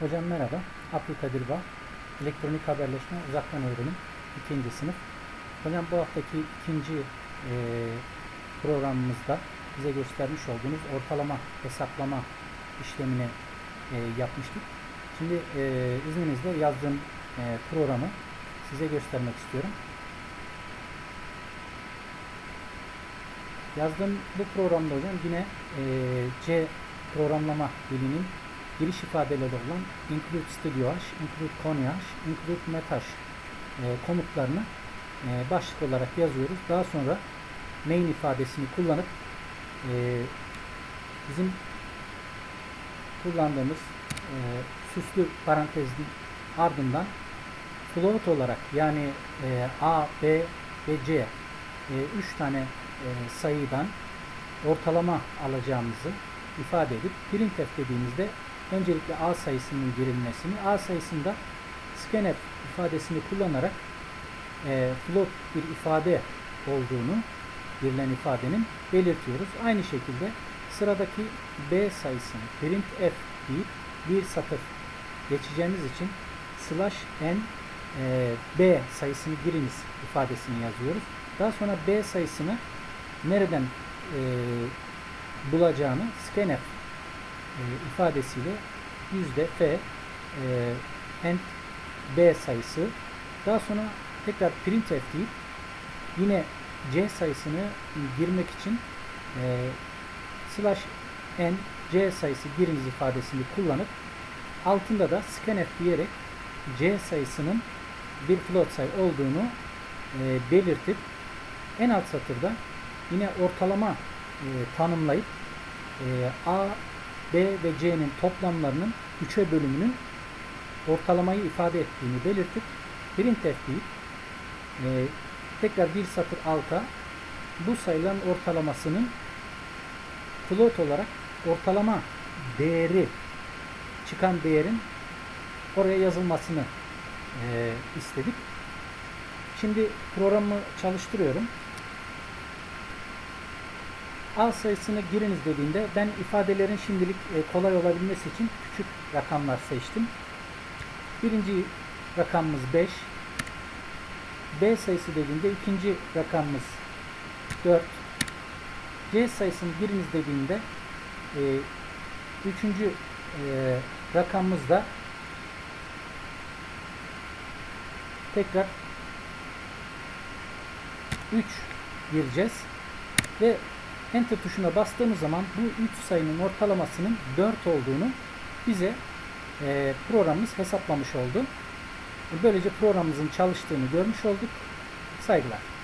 Hocam merhaba. Abdülkadir Bağ. Elektronik haberleşme uzaktan öğrenim. ikinci sınıf. Hocam bu haftaki ikinci e, programımızda bize göstermiş olduğunuz ortalama hesaplama işlemini e, yapmıştık. Şimdi e, izninizle yazdığım e, programı size göstermek istiyorum. Yazdığım bu programda hocam yine e, C programlama dilinin giriş ifadeleri olan include studio hash, include kony hash, include met hash e, komutlarını e, başlık olarak yazıyoruz. Daha sonra main ifadesini kullanıp e, bizim kullandığımız e, süslü parantezin ardından float olarak yani e, A, B ve C e, üç tane e, sayıdan ortalama alacağımızı ifade edip printf dediğimizde öncelikle A sayısının girilmesini, A sayısında scanf ifadesini kullanarak e, float bir ifade olduğunu verilen ifadenin belirtiyoruz. Aynı şekilde sıradaki B sayısını printf deyip bir satır geçeceğimiz için slash n e, B sayısını giriniz ifadesini yazıyoruz. Daha sonra B sayısını nereden e, bulacağını scanf ifadesiyle yüzde f e, and b sayısı. Daha sonra tekrar printf deyip yine c sayısını girmek için e, slash n c sayısı giriniz ifadesini kullanıp altında da scanf diyerek c sayısının bir float sayı olduğunu e, belirtip en alt satırda yine ortalama e, tanımlayıp e, A, B ve C'nin toplamlarının 3'e bölümünün ortalamayı ifade ettiğini belirtip printf deyip e, tekrar bir satır alta bu sayıların ortalamasının float olarak ortalama değeri çıkan değerin oraya yazılmasını e, istedik. Şimdi programı çalıştırıyorum. A sayısını giriniz dediğinde ben ifadelerin şimdilik e, kolay olabilmesi için küçük rakamlar seçtim. Birinci rakamımız 5. B sayısı dediğinde ikinci rakamımız 4. C sayısını giriniz dediğinde e, üçüncü e, rakamımız da tekrar 3 gireceğiz ve Enter tuşuna bastığımız zaman bu 3 sayının ortalamasının 4 olduğunu bize e, programımız hesaplamış oldu. Böylece programımızın çalıştığını görmüş olduk. Saygılar.